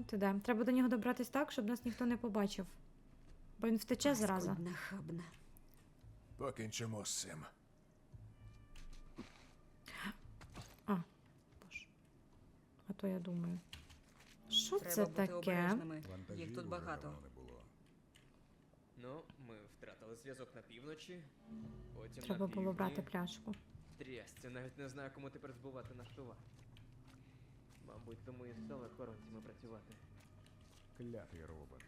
От іде. Треба до нього добратись так, щоб нас ніхто не побачив. Бо він втече зразу. Паскудна хабна. Покінчимо з цим. Боже. А то я думаю. Що Треба це бути таке? обережними. Вантажів Їх тут уже багато. давно не було. Ну, ми втратили зв'язок на півночі, потім Треба на було брати пляшку. Трясця, навіть не знаю, кому тепер збувати наш товар. Мабуть, тому і стали охоронцями працювати. Клятий робот.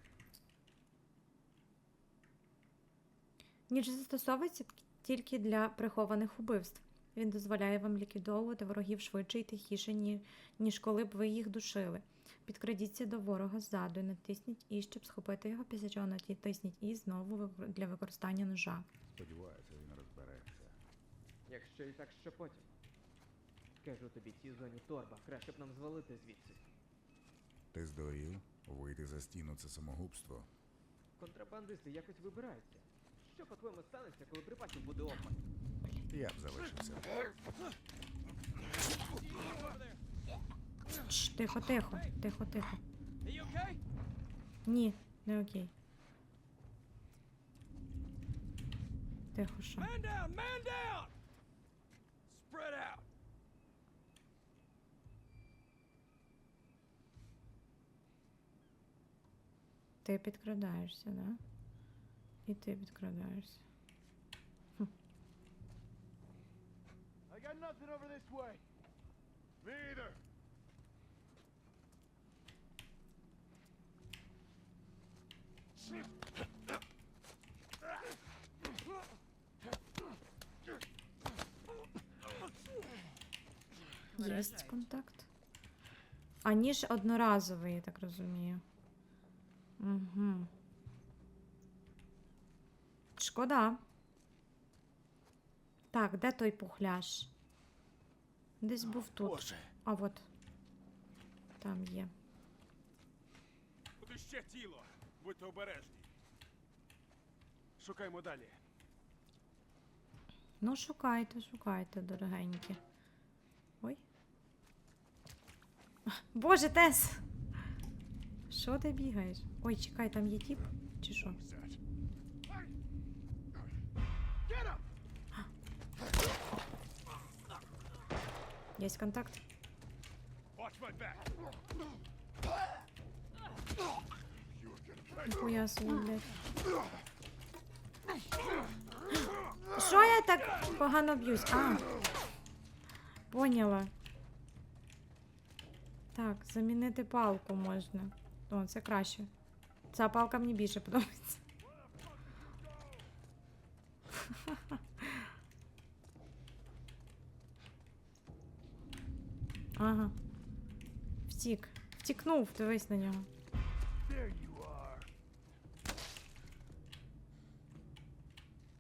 Ніж застосовується тільки для прихованих убивств. Він дозволяє вам ліквідовувати ворогів швидше і тихіше, ніж коли б ви їх душили. Підкрадіться до ворога ззаду і натисніть І, щоб схопити його, після чого натисніть І знову для використання ножа. Сподіваюся, він розбереться. Якщо і так, що потім. Кажу тобі, цій зоні торба, краще б нам звалити звідси. Ти здурів? Вийти за стіну це самогубство. Контрабандисти якось вибираються. Що, по-твоєму, станеться, коли припасів буде обман? Я б залишився. Тихо, тихо, тихо, тихо. Ні, не окей. Тихо, що? Ти підкрадаєшся, да? І ти підкрадаєшся. I got nothing over this way. Me either. Єсть контакт. А ніж одноразовий, я так розумію. Угу. Шкода. Так, де той пухляш? Десь був тут. Боже, А от. Там є. куди ще тіло? Будьте обережні. Шукаймо далі. Ну, шукайте, шукайте, дорогенькі. Ой. Боже, Тес! Що ти бігаєш? Ой, чекай, там є тіп? Чи що? Є контакт? My собі, блядь. Що я так погано б'юсь? А. Поняла. Так, замінити палку можна. О, це краще. Ця палка мені більше подобається. Ага. Втік. Втікнув, дивись на нього.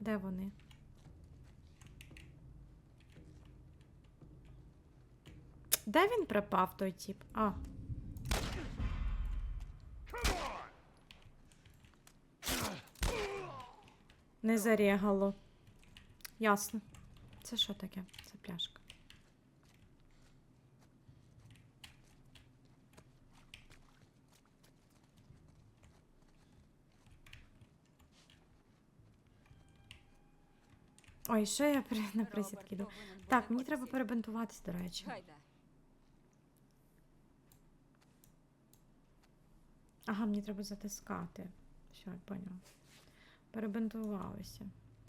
Де вони? Де він припав той тіп? А, не зарігало. Ясно. Це що таке? Це пляшка. Ой, що я при... на присідки йду? Так, мені треба перебинтуватись, до речі. Ага, мені треба затискати. Все, я поняла. Перебинтувалися.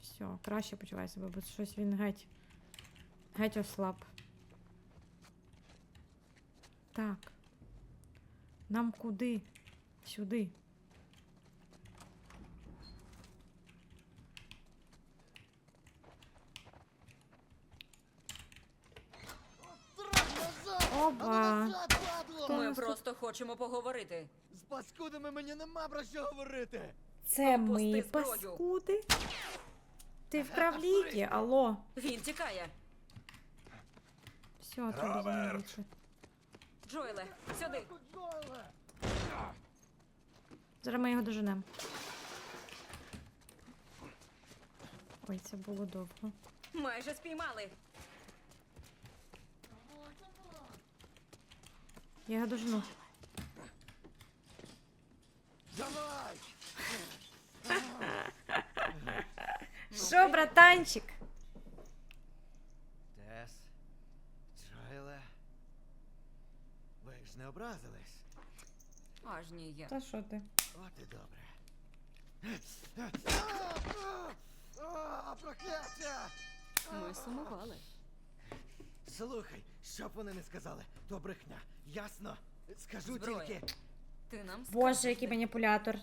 Все, краще почуваю себе, бо щось він геть. Геть ослаб. Так. Нам куди? Сюди. Оба. Ми просто хочемо поговорити. З паскудами мені нема про що говорити. Це ми паскуди. Ти вкрав ліки, алло. Він тікає. Все, тобі знайдеться. Джоеле, сюди. Зараз ми його доженемо. Ой, це було довго. Майже спіймали. Я його дожну. Давай! Що. Тес, Джоеле, ви ж не образились? Аж ніяк. Та що ти? От і добре. А, Прокляття! Ми сумували. Слухай, що б вони не сказали, то брехня. Ясно? Скажу Зброя. тільки. Ти нам Боже, який маніпулятор.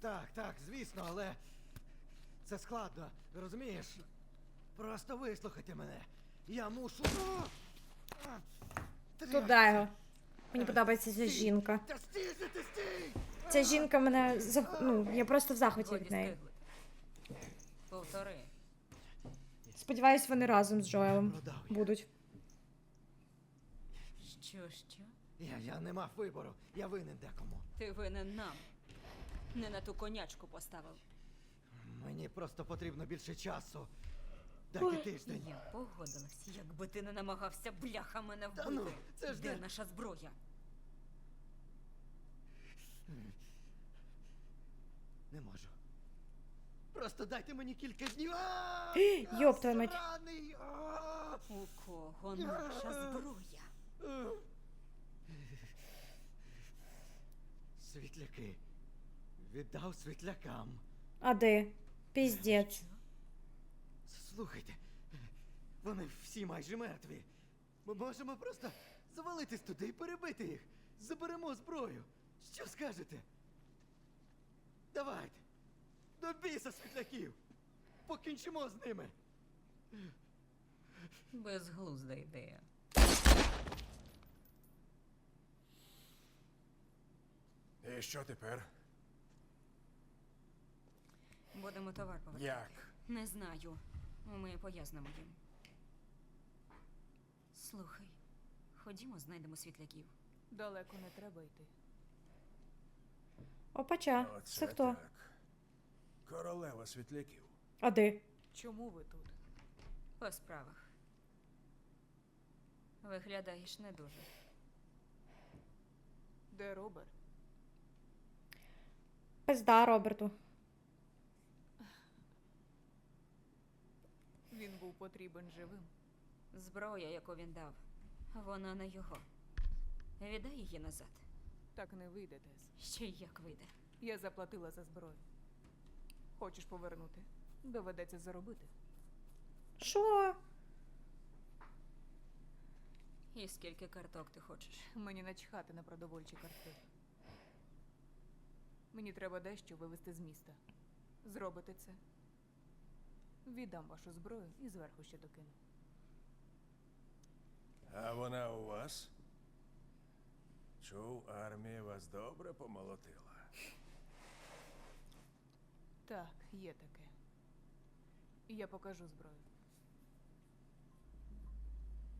Так, так, звісно, але це складно, розумієш? Просто вислухайте мене. Я мушу. А! Туди його. Мені подобається ця жінка. Та стій же ти стій! Ця жінка мене зах... ну, я просто в захваті від неї. Повтори. Сподіваюсь, вони разом з Джоелом Продав я. будуть. Що, що? Я, я не мав вибору, я винен декому. Ти винен нам. Не на ту конячку поставив. Мені просто потрібно більше часу. Дайте тиждень. Я погодилась, якби ти не намагався бляха мене Та ну, це ж Де не- наша зброя? Не можу. Просто дайте мені кілька днів. А! Йоп твою мать. Сраний! А! У кого наша зброя? Світляки. Віддав світлякам. А де? Піздець. Слухайте, вони всі майже мертві. Ми можемо просто завалитись туди і перебити їх. Заберемо зброю. Що скажете? Давайте. До біса світляків. Покінчимо з ними. Безглузда ідея. І що тепер? Будемо товар повертати. Як? Не знаю. Ми пояснимо їм. Слухай, ходімо, знайдемо світляків. Далеко не треба йти. Опача. Це хто? так. Королева світляків. А де? Чому ви тут? По справах. Виглядаєш не дуже. Де Роберт? Пизда Роберту. Він був потрібен живим. Зброя, яку він дав, вона не його. Віддай її назад. Так не вийде, Тес. Ще й як вийде. Я заплатила за зброю. Хочеш повернути? Доведеться заробити. Що? І скільки карток ти хочеш? Мені начхати на продовольчі картки. Мені треба дещо вивезти з міста. Зробите це. Віддам вашу зброю і зверху ще докину. А вона у вас? Чув, армія вас добре помолотила. Так, є таке. Я покажу зброю.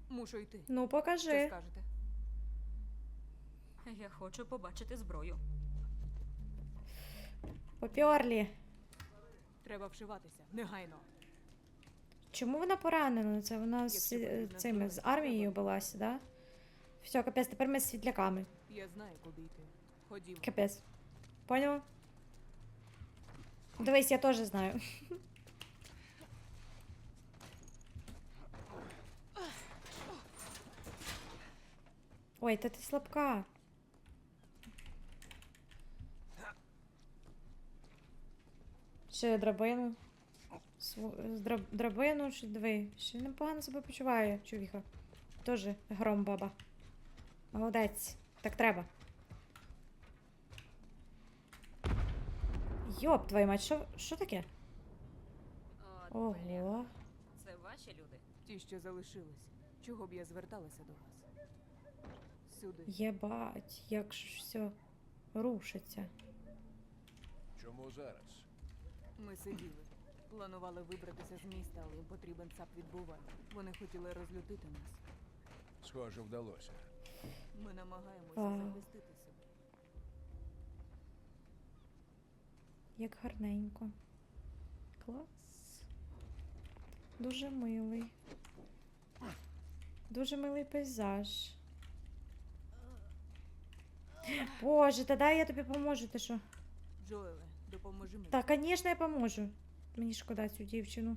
Мушу йти. Ну, Що покажи. скажете? Я хочу побачити зброю. Попьорлі. Треба вшиватися. Негайно. Чому вона поранена? Це вона з е, цими з армією билася, да? Все, капець, тепер ми з світляками. Я знаю, куди йти. Ходімо. Капець. Поняла? Дивись, я теж знаю. Ой, та ти слабка. Ще драбину. Драбину, чи диви. Ще непогано себе почуває, чувіха. Тоже гром баба. Молодець. Так треба. Йоп, твою мать, що, що таке? Ого. Це ваші люди? Ті, що залишились. Чого б я зверталася до вас? Сюди. Єбать, як ж все рушиться. Чому зараз? Ми сиділи. Планували вибратися з міста, але їм потрібен ЦАП відбувати. Вони хотіли розлютити нас. Схоже, вдалося. Ми намагаємося А. захистити себе. Як гарненько. Клас. Дуже милий. Дуже милий пейзаж. Боже, та дай я тобі поможу, ти що? Джоеле, допоможи мені. Та, звісно, я поможу. Мені шкода цю дівчину.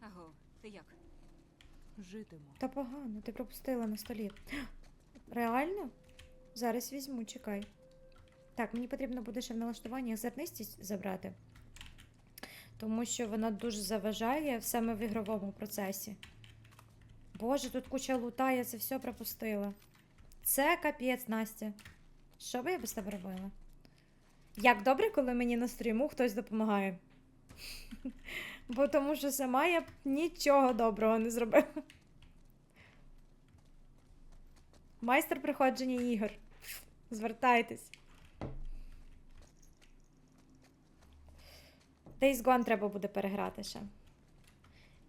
Аго, ти як? Житиму. Та погано, ти пропустила на столі. Реально? Зараз візьму, чекай. Так, мені потрібно буде ще в налаштуваннях зернистість забрати. Тому що вона дуже заважає саме в ігровому процесі. Боже, тут куча лута, я це все пропустила. Це капець, Настя. Що би я без тебе робила? Як добре, коли мені на стріму хтось допомагає. Бо тому що сама я б нічого доброго не зробила. Майстер приходження ігор. Звертайтесь. Days Gone треба буде переграти ще.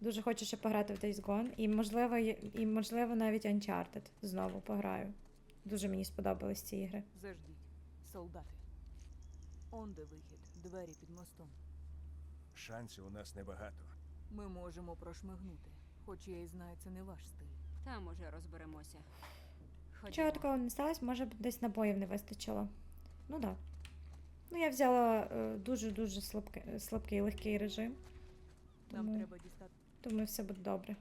Дуже хочу ще пограти в Days Gone. І можливо, і, можливо навіть Uncharted знову пограю. Дуже мені сподобались ці ігри. Заждіть. Солдати. Он де вихід. Двері під мостом. Шансів у нас небагато. Ми можемо прошмигнути. Хоч я і знаю, це не ваш стиль. Там уже розберемося. Чого такого не сталося, може б десь набоїв не вистачило. Ну так. Да. Ну, я взяла е, дуже-дуже слабкий, слабкий легкий режим. Нам треба дістати. Думаю, все буде добре.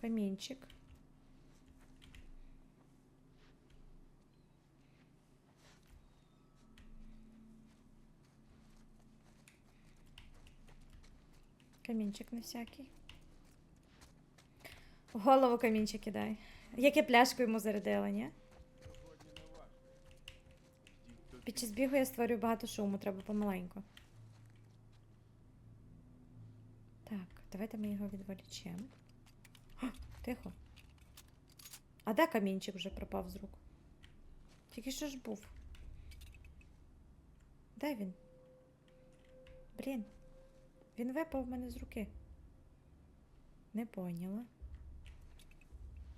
Камінчик. Камінчик на всякий. В голову камінчик кидай. Як я пляшку йому зарядила, ні? Під час бігу я створюю багато шуму, треба помаленьку. Так, давайте ми його відволічемо. Тихо. А де камінчик вже пропав з рук? Тільки що ж був? Де він? Блін. Він випав в мене з руки. Не поняла.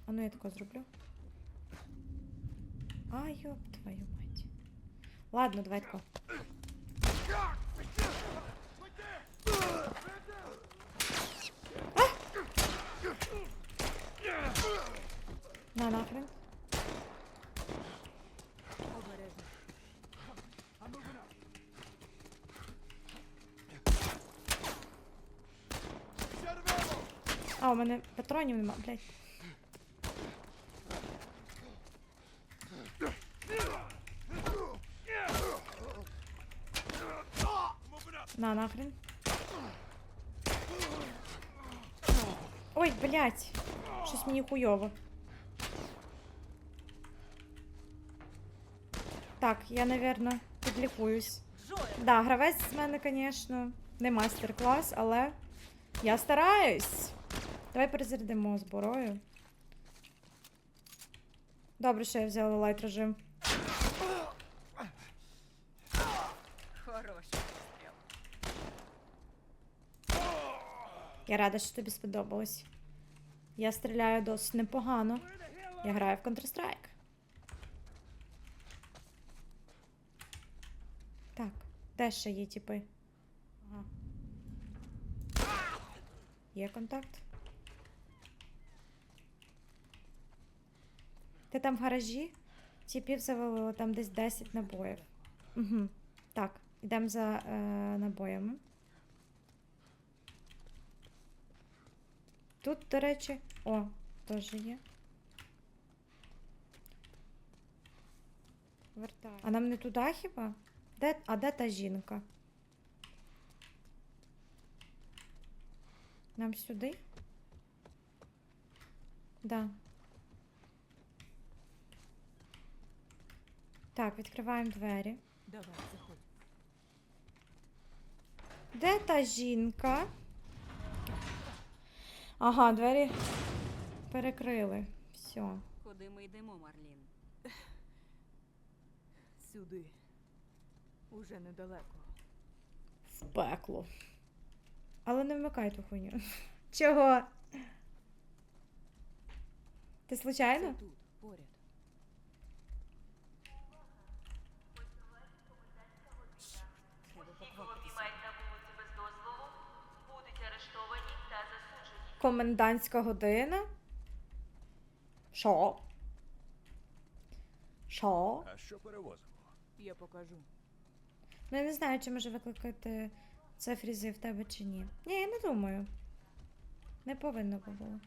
А ну я тако зроблю. А, йоп твою. Ладно, давай тако. На нахрен. А, у мене патронів нема, блядь. На нахрен. Ой, блядь. Щось мені хуйово. Так, я, напевно, підлікуюсь. Да, гравець з мене, звісно, не мастер-клас, але я стараюсь. Давай перезарядимо зброю. Добре, що я взяла лайт режим. Хороший. Я рада, що тобі сподобалось. Я стріляю досить непогано. Я граю в Counter-Strike. Так, де ще є? Ага. Є контакт. Ти там в гаражі? Типів завалило, там десь 10 набоїв. Угу. Так, йдемо за е, набоями. Тут, до речі, о, теж є. Вертаю. А нам не туди хіба? Де, а де та жінка? Нам сюди? Да. Так, відкриваємо двері. Давай, заходь. Де та жінка? Ага, двері перекрили. Все. Куди ми йдемо, Марлін? Сюди. Уже недалеко. В пекло. Але не вмикай ту хуйню. Чого? Ти Це тут, поряд. Комендантська година? Що? Що? А що перевозимо? Я покажу. Ну, я не знаю, чи може викликати це фрізи в тебе чи ні. Ні, я не думаю. Не повинно би було.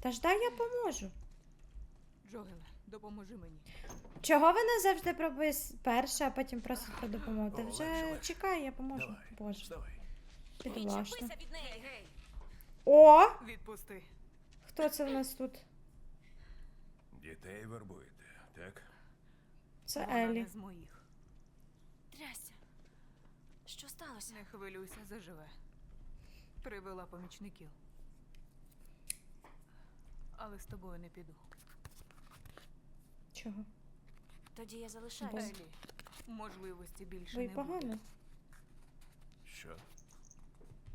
Та ж дай я поможу. Джогеле, допоможи мені. Чого вона завжди пробує с- перша, а потім просить про допомогу? Ти вже чекай, я поможу. Давай, Боже, вставай. підважно. від неї. Гей, О! Відпусти. Хто це в нас тут? Дітей вербуєте, так? Це Вона Елі. не з моїх. Трясся. Що сталося? Не хвилюйся, заживе. Привела помічників. Але з тобою не піду. Чого? Тоді я залишаюсь. Елі, можливості більше Ви не погано. буде. Що?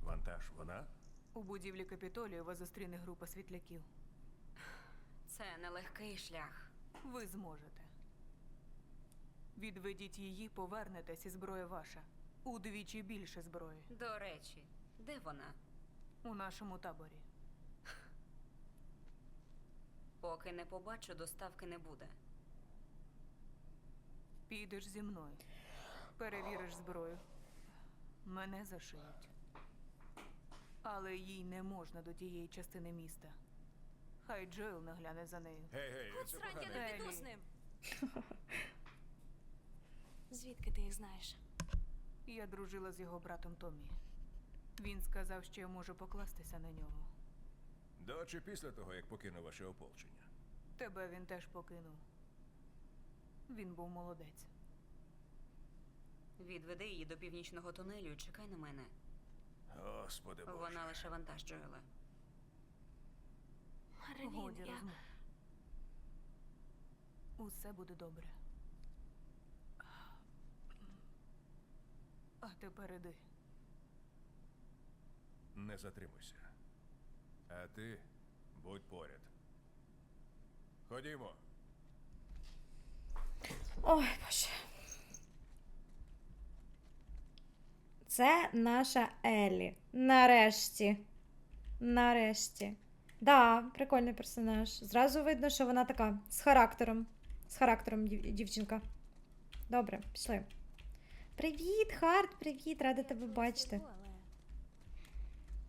Вантаж вона? У будівлі Капітолію вас зустріне група світляків. Це нелегкий шлях. Ви зможете. Відведіть її, повернетесь, і зброя ваша. Удвічі більше зброї. До речі, де вона? У нашому таборі. Поки не побачу, доставки не буде. Підеш зі мною. Перевіриш зброю. Мене зашиють. Але їй не можна до тієї частини міста. Хай Джоел нагляне за нею. Гей, гей, це Срань, я погано. не піду з ним. Звідки ти їх знаєш? Я дружила з його братом Томі. Він сказав, що я можу покластися на нього. До чи після того, як покинув ваше ополчення? Тебе він теж покинув. Він був молодець. Відведи її до північного тунелю і чекай на мене. Господи Боже. Вона лише вантаж Джоела. Годі розмов. Усе буде добре. А тепер іди. Не затримуйся. А ти будь поряд. Ходімо. Ой, боже. Це наша Елі. Нарешті. Нарешті. Да, прикольний персонаж. Зразу видно, що вона така з характером. З характером дів- дівчинка. Добре, пішли. Привіт, Харт, привіт, рада тебе бачити.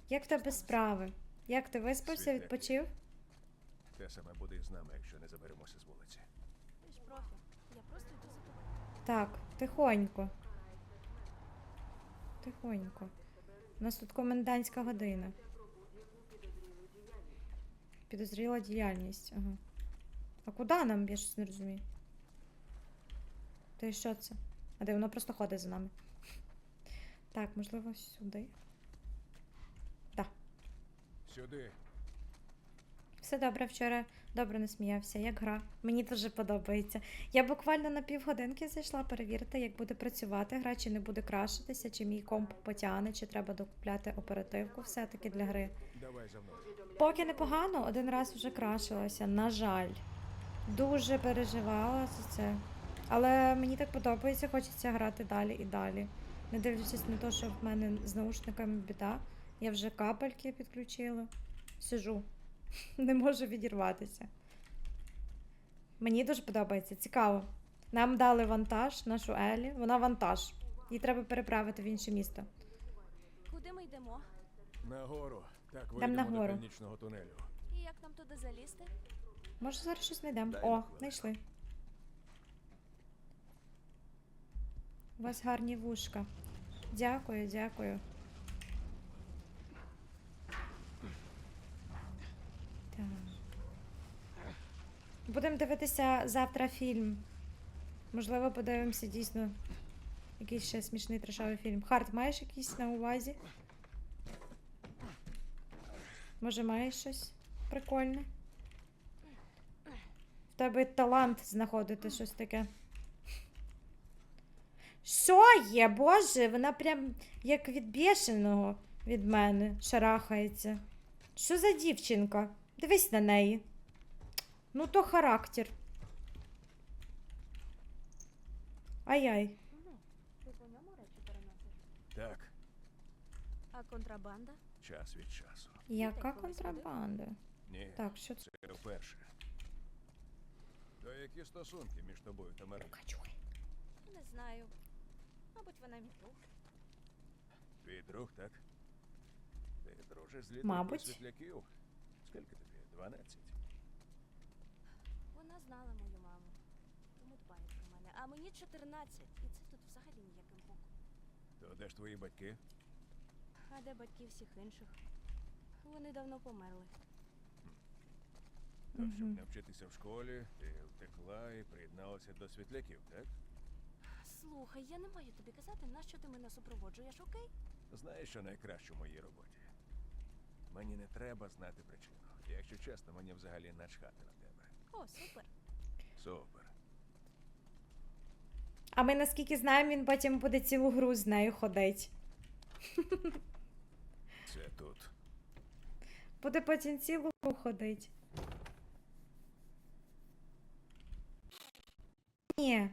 Як в тебе справи? Як ти виспався, відпочив? Те саме буде з нами, якщо не заберемося з вулиці. Так, тихонько. Тихонько. У нас тут комендантська година. Підозріла діяльність. Ага. А куди нам? Я щось не розумію. Та й що це? А де воно просто ходить за нами? Так, можливо, сюди. Так. Сюди. Все добре, вчора добре не сміявся, як гра. Мені дуже подобається. Я буквально на півгодинки зайшла перевірити, як буде працювати гра, чи не буде крашитися, чи мій комп потягне, чи треба докупляти оперативку все-таки для гри. Давай за мною. Поки непогано, один раз вже крашилася, на жаль. Дуже переживала за це. Але мені так подобається, хочеться грати далі і далі. Не дивлячись на те, що в мене з наушниками біда. Я вже капельки підключила. Сижу. Не можу відірватися. Мені дуже подобається, цікаво. Нам дали вантаж, нашу Елі. Вона вантаж. Її треба переправити в інше місто. Куди ми йдемо? Нагору. Так, вийдемо нагору. до північного тунелю. І як нам туди залізти? Може, зараз щось знайдемо. Дай О, знайшли. У вас гарні вушка. Дякую, дякую. Так. Будемо дивитися завтра фільм. Можливо, подивимося дійсно якийсь ще смішний трешовий фільм. Харт, маєш якийсь на увазі? Може, маєш щось прикольне? В тебе талант знаходити щось таке. Що є, боже, вона прям як від бішеного від мене шарахається. Що за дівчинка? Дивись на неї. Ну, то характер. Ай-яй. Ну, ти по ньому речі переносиш. Так, А контрабанда? час від часу. Яка колись ходив? контрабанда? Ні, Так, що це? це вперше. То які стосунки між тобою та Мариною? Качуй. Не знаю. Мабуть, вона мій друг. Твій друг, так? Ти дружиш з літом Мабуть. світляків? Скільки тобі? 12? Вона знала мою маму. Тому дбає про мене. А мені 14. І це тут взагалі ніяким боком. То де ж твої батьки? А де батьки всіх інших? Вони давно померли. То, щоб Мгм. не вчитися в школі, ти втекла і приєдналася до світляків, так? Слухай, я не маю тобі казати, нащо ти мене супроводжуєш, окей? Знаєш, що найкраще в моїй роботі? Мені не треба знати причину. Якщо чесно, мені взагалі начхати на тебе. О, супер. Супер. А ми наскільки знаємо, він потім буде цілу гру з нею ходить. Це тут. Буде потім цілу гру ходить. Ні.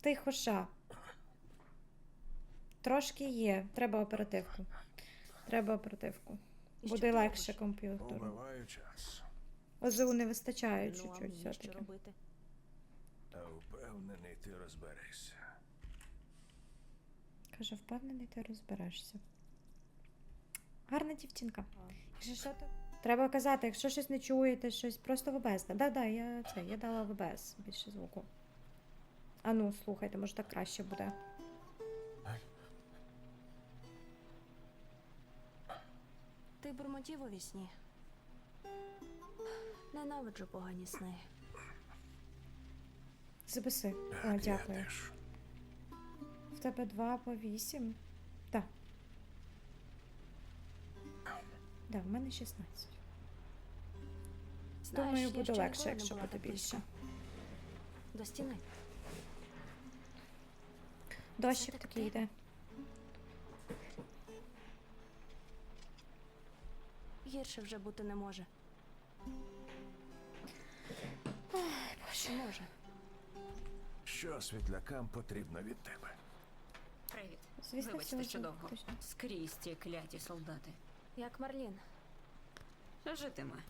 Тихо ша. Трошки є. Треба оперативку. Треба оперативку. Буде легше робиш? комп'ютеру. Убиваю час. ОЗУ не вистачає ну, чуть-чуть що все-таки. робити? Та впевнений, ти розберешся. Каже, впевнений, ти розберешся. Гарна дівчинка. Якщо що, то... Треба казати, якщо щось не чуєте, щось просто в ОБС. Да, да, я це, я дала в ОБС більше звуку. А ну, слухайте, може так краще буде. Ти бурмотів у вісні. Ненавиджу погані сни. Записи. О, дякую. теж. В тебе 2 по 8. Так. Да, в мене 16. Знаєш, Думаю, буде легше, якщо буде більше. До стіни. Дощик Це такий йде. Гірше вже бути не може. Що світлякам потрібно від тебе? Привіт. Звісно, Вибачте, що довго. точно. Скрізь ті кляті солдати. Як Марлін. Житиме.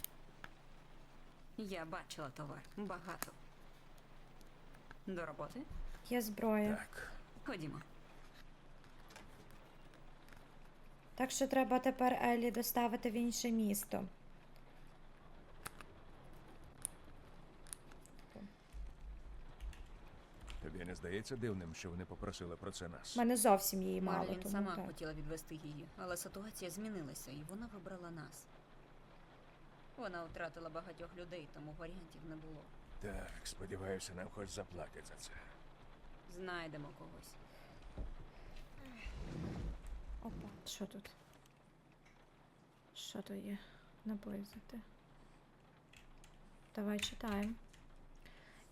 Я бачила товар. Багато. До роботи? Є зброя. Так. Ходімо. Так що треба тепер Елі доставити в інше місто. Тобі не здається дивним, що вони попросили про це нас? У мене зовсім її мало, Марлін тому сама так. хотіла відвести її, але ситуація змінилася, і вона вибрала нас. Вона втратила багатьох людей, тому варіантів не було. Так, сподіваюся, нам хоч заплатять за це. Знайдемо когось. Опа, що тут? Що тут є? Наблизити. Давай читаємо.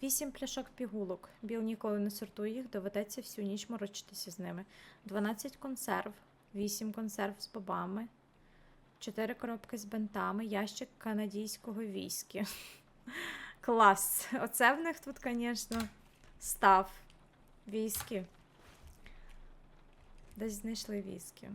Вісім пляшок пігулок. Біл ніколи не сортує їх, доведеться всю ніч морочитися з ними. 12 консерв, 8 консерв з бобами, 4 коробки з бентами, ящик канадійського віскі. Клас! Оце в них тут, звісно, став віскі. Десь знайшли віскі.